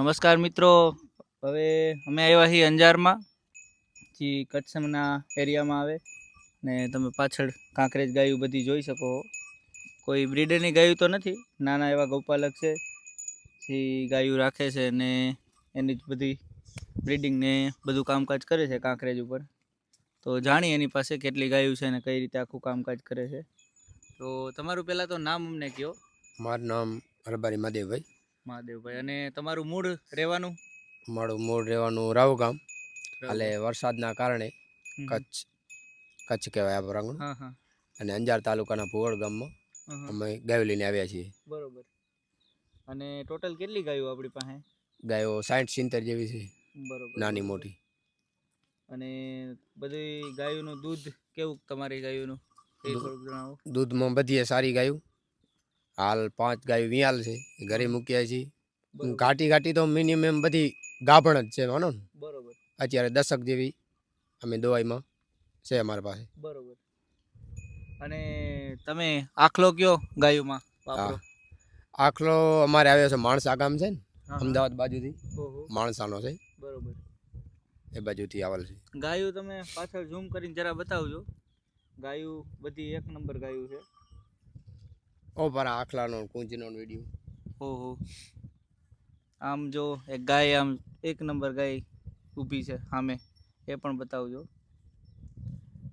નમસ્કાર મિત્રો. હવે અમે આવ્યા છીએ અંજારમાં, જે કચ્છના એરિયામાં આવે. ને તમે પાછળ કાંકરેજ ગાયું બધી જોઈ શકો કોઈ બ્રીડરની ગાયું તો નથી, નાના એવા ગૌપાલક છે, જે ગાયું રાખે છે ને એની જ બધી બ્રીડિંગને બધું કામકાજ કરે છે કાંકરેજ ઉપર. તો જાણી એની પાસે કેટલી ગાયું છે ને કઈ રીતે આખું કામકાજ કરે છે. તો તમારું પહેલાં તો નામ અમને કહો મારું નામ હરબારી મહાદેવભાઈ. મહાદેવભાઈ અને તમારું મૂળ રહેવાનું? મારું મૂળ રહેવાનું રાવ ગામ. હાલે વરસાદના કારણે કચ્છ કચ્છ કહેવાય આ પ્રાંગણ અને અંજાર તાલુકાના ભુવળ ગામમાં. અમે ગાયો લઈને આવ્યા છીએ. બરોબર. અને ટોટલ કેટલી ગાયો આપણી પાસે? ગાયો સાઠ સિત્તેર જેવી છે. બરોબર નાની મોટી. અને બધી ગાયોનું દૂધ કેવું તમારી ગાયોનું? દૂધમાં બધીએ સારી ગાયું. હાલ પાંચ ગાય વિયાલ છે ઘરે મૂક્યા છીએ ઘાટી ઘાટી તો મિનિમમ બધી ગાભણ જ છે માનો બરોબર. અત્યારે દશક જેવી અમે દવાઈમાં છે અમારી પાસે. બરોબર. અને તમે આખલો કયો ગાયોમાં વાપરો? આખલો અમારે આવ્યો છે માણસા ગામ છે ને. અમદાવાદ બાજુથી. માણસાનો છે. બરોબર. એ બાજુથી આવેલ છે. ગાયું તમે પાછળ ઝૂમ કરીને જરા બતાવજો. ગાયું બધી એક નંબર ગાયું છે. ઓ પર આખલાનો કુંજનો વીડિયો. ઓહો. આમ જો એક ગાય આમ એક નંબર ગાય ઊભી છે સામે. એ પણ બતાવજો.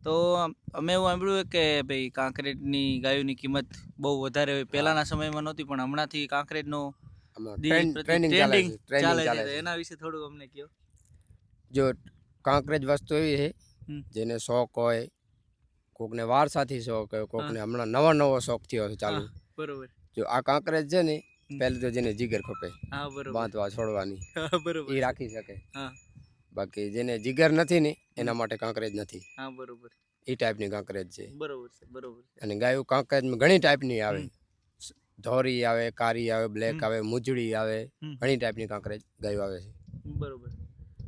તો અમે એવું સાંભળ્યું કે ભાઈ કાંકરેજની ગાયોની કિંમત બહુ વધારે હોય. પહેલાના સમયમાં નહોતી પણ હમણાંથી કાંકરેજનો આમાં દી ટ્રેન- પ્રતિ ટ્રેનિંગ ચાલે છે ટ્રેનિંગ ચાલે ચાલે છે. તો છે. એના વિશે થોડુંક અમને કહો જો કાંકરેજ વસ્તુ એવી છે. જેને શોખ હોય કોકને વારસાથી શોખ કોકને હમણાં નવો નવો શોખ થયો છે ચાલુ બરોબર. જો આ કાંકરેજ છે ને હમ. તો જેને જીગર ખપે બાંધવા છોડવાની એ રાખી શકે. બાકી જેને જીગર નથી ને એના માટે કાંકરેજ નથી. હા બરોબર. એ ટાઈપની કાંકરેજ છે. બરોબર છે બરોબર અને ગાયો કાંકરેજમાં ઘણી ટાઈપની આવે. ધોરી આવે કારી આવે બ્લેક આવે મુજડી આવે. ઘણી ટાઈપની કાંકરેજ ગાયો આવે છે. બરોબર.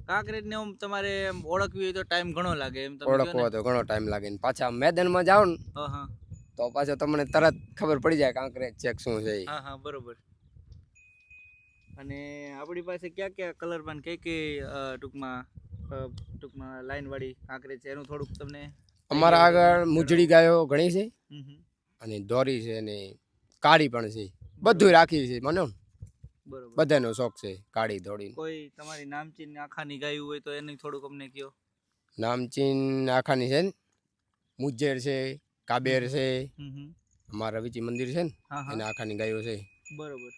કાંકરેજને આમ તમારે એમ ઓળખવી હોય તો ટાઈમ ઘણો લાગે એમ તમે ઓળખવો તો ઘણો ટાઈમ લાગે ને. પાછા મેદાનમાં જાઓ ને હા હા. તો પાછો તમને તરત ખબર પડી જાય કાંકરેજ ચેક શું છે હા હા બરોબર. અને આપણી પાસે કયા કયા કલર પણ કઈ કઈ ટૂંકમાં ટૂંકમાં લાઈન વાળી કાંકરેજ છે? એનું થોડુંક તમને અમારા આગળ મુજડી ગાયો ઘણી છે. અને દોરી છે ને કાળી પણ છે. બધું રાખી છે મને બરોબર. બધાનો શોખ છે કાળી ધોળી કોઈ તમારી નામચીન આખાની ગાયું હોય તો એની થોડુંક અમને કયો. નામચીન આખાની છે ને મુજેર છે કાબેર છે. અમારા વિચી મંદિર છે ને એના આખાની ગાયો છે. બરોબર.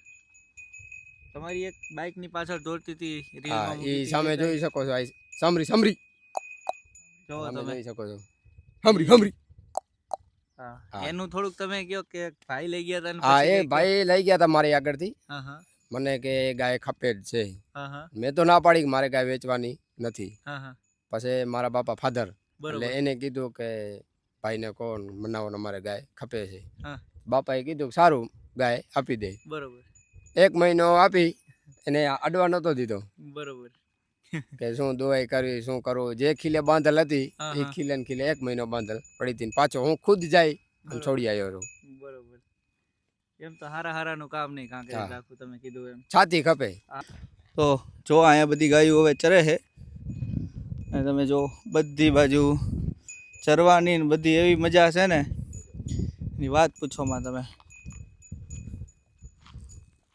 તમારી એક બાઇકની પાછળ દોડતી હતી હા એ સામે જોઈ શકો છો સમરી સમરી તમે. જોઈ શકો છો. સમરી સમરી હા. એનું થોડુંક તમે કયો કે ભાઈ લઈ ગયા હતા હા એ ભાઈ લઈ ગયા હતા મારી આગળથી. હા હા. મને કે ગાય ખપે જ છે મેં તો ના પાડી કે મારે ગાય વેચવાની નથી. પછી મારા બાપા ફાધર. એટલે એને કીધું કે ભાઈને કોણ મનાવવાનો મારે ગાય ખપે છે. બાપાએ કીધું કે સારું ગાય આપી દે. બરોબર. એક મહિનો આપી એને અડવા નતો દીધો. બરોબર. કે શું દુવાઈ કરવી શું કરવું? જે ખીલે બાંધલ હતી એ ખીલે ને ખીલે એક મહિનો બાંધલ પડી હતી પાછો હું ખુદ જાય છોડી આવ્યો છું. એમ તો હારા હારાનું કામ નહીં કાંકરેજ હા. રાખવું તમે કીધું એમ. છાતી ખપે. તો જો અહીંયા બધી ગાયું હવે ચરે છે. અને તમે જો બધી બાજુ ચરવાની ને બધી એવી મજા છે ને એની વાત પૂછોમાં તમે.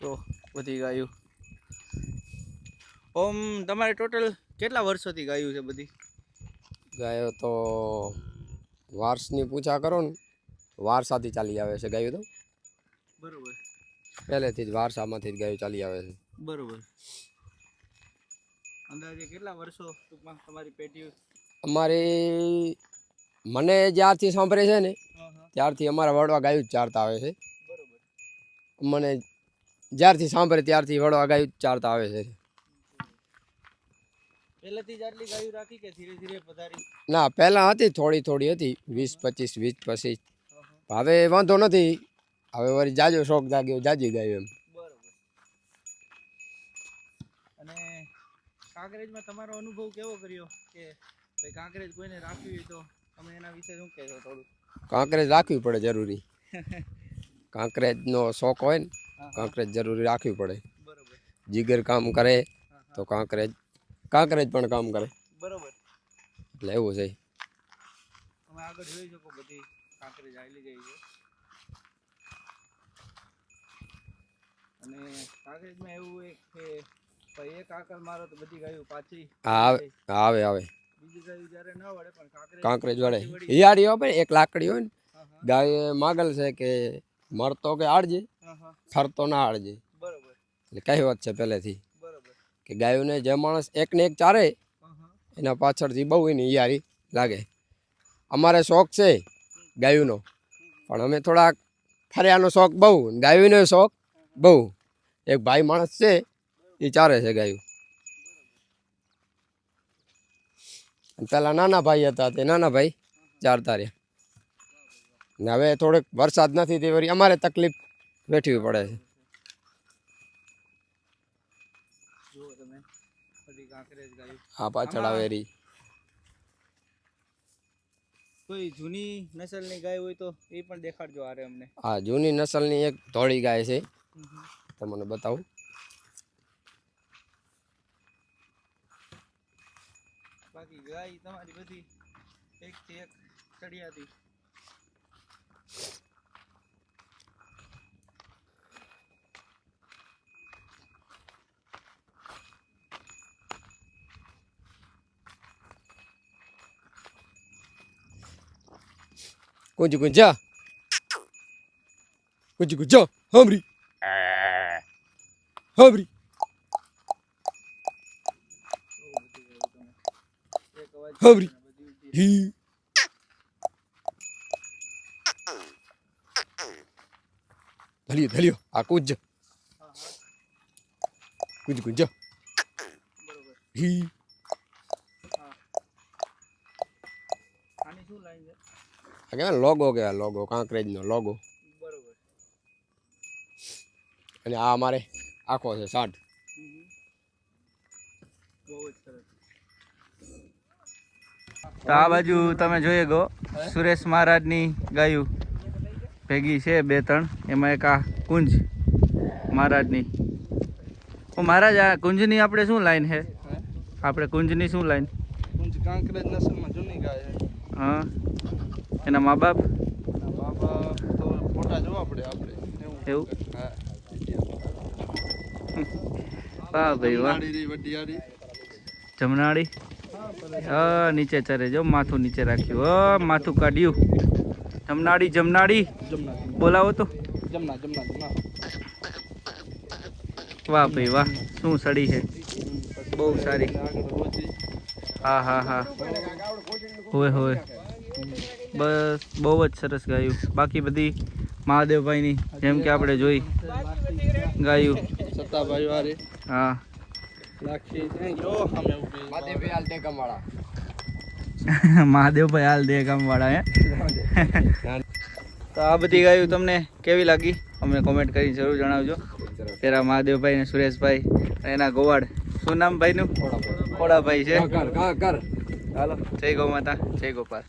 તો બધી ગાયું. ઓમ તમારે ટોટલ કેટલા વર્ષોથી ગાયું છે બધી? ગાયો તો વાર્સની પૂછા કરો ને વારસાથી ચાલી આવે છે ગાયો તો. પહેલેથી જ વારસામાંથી જ ગાયો ચાલી આવે છે. બરોબર. અંદાજે કેટલા વર્ષો ટૂંકમાં તમારી પેટી અમારી મને જ્યારથી સાંભળે છે ને ત્યારથી અમારા વડવા ગાયું જ ચારતા આવે છે. બરોબર. મને જ્યારથી સાંભળે ત્યારથી વડવા ગાયું જ ચારતા આવે છે. પહેલેથી જ આટલી ગાયું રાખી કે ધીરે ધીરે પધારી ના પહેલા હતી થોડી થોડી હતી વીસ પચીસ વીસ પછી હવે વાંધો નથી. હવે વળી જાજો શોખ જાગ્યો જાજી ગાયું એમ. બરોબર. અને કાંકરેજમાં તમારો અનુભવ કેવો કર્યો? કે ભાઈ કાંકરેજ કોઈને રાખવી હોય તો તમે એના વિશે શું કહેશો થોડું કાંકરેજ રાખવી પડે જરૂરી. કાંકરેજનો શોખ હોય ને કાંકરેજ જરૂરી રાખવી પડે. બરોબર. જીગર કામ કરે તો કાંકરેજ કાંકરેજ પણ કામ કરે. બરોબર. એટલે એવું છે. તમે આગળ જોઈ શકો બધી કાંકરેજ આવેલી ગઈ છે. અને કાંકરેજમાં એવું એક કે એક આકલ મારો તો બધી ગાયો પાછી આવે આવે આવે. બીજી ગાયો જ્યારે ન વળે પણ કાંકરેજ પાછી હિયાળી હોય એક લાકડી હોય ને ગાય માગલ છે કે મરતો કે હા ફરતો ના આડજે. બરોબર. એટલે કહેવત છે પહેલેથી બરોબર. કે ગાયોને જે માણસ એક ને એક ચારે એના પાછળથી બહુ એની હિયારી લાગે. અમારે શોખ છે ગાયોનો. પણ અમે થોડાક ફર્યાનો શોખ બહુ ગાયોનો શોખ બહુ. એક ભાઈ માણસ છે એ ચારે છે ગાયું. પેલા નાના ભાઈ હતા તે નાના ભાઈ ચારતા રહ્યા ને હવે થોડોક વરસાદ નથી તે વળી અમારે તકલીફ વેઠવી પડે છે. આ પાછળ આવે રી કોઈ જૂની નસલની ગાય હોય તો એ પણ દેખાડજો આરે અમને. હા જૂની નસલની એક ધોળી ગાય છે. તમને બતાવું બાકી ગાય તમારી બધી એક થી એક ચડિયાતી કુંજ કુંજા કુંજ કુંજા હમરી બધી ઊભી હી ધલિયો ધલિયો આ કૂજ કૂજ કૂજ હી આ કહેવાય લોગો કહેવાય લોગો કાંકરેજનો લોગો બરોબર અને આ અમારે આખો છે સાઠ. તો આ બાજુ તમે જોઈએ ગો સુરેશ મહારાજની ગાયું ભેગી છે બે ત્રણ એમાં એક આ કુંજ મહારાજની. ઓ મહારાજ આ કુંજની આપણે શું લાઈન છે? આપણે કુંજની શું લાઈન? કુંજ કાંકરેજ નસલમાં જૂની ગાય છે. હા. એના મા બાપ? મા બાપ તો ફોટા જોવા પડે આપણે. એવું? હા. વાહ ભાઈ વાહ. જમનાળી હા નીચે ચરે જો માથું નીચે રાખ્યું. હા માથું કાઢ્યું. જમનાડી જમનાળી. બોલાવો તો. વાહ ભાઈ વાહ શું સડી છે? બહુ સારી. હા હા હા. હોય હોય. બસ બહુ જ સરસ ગાયું. બાકી બધી મહાદેવભાઈની જેમ કે આપણે જોઈ ગાયું. સત્તાભાઈ વાળી. હા. લાખી જો સામે ઊભી હાલ હાલ ટેકમવાળા મહાદેવભાઈ હાલ દે ગામવાળા હે? તો આ બધી ગાયું તમને કેવી લાગી? અમને કોમેન્ટ કરી જરૂર જણાવજો. તેરા મહાદેવભાઈ ને સુરેશભાઈ એના ગોવાડ શું નામ ભાઈનું? ખોડાભાઈ. છે. કર કર કર હાલો જય ગૌ માતા જય ગોપાલ.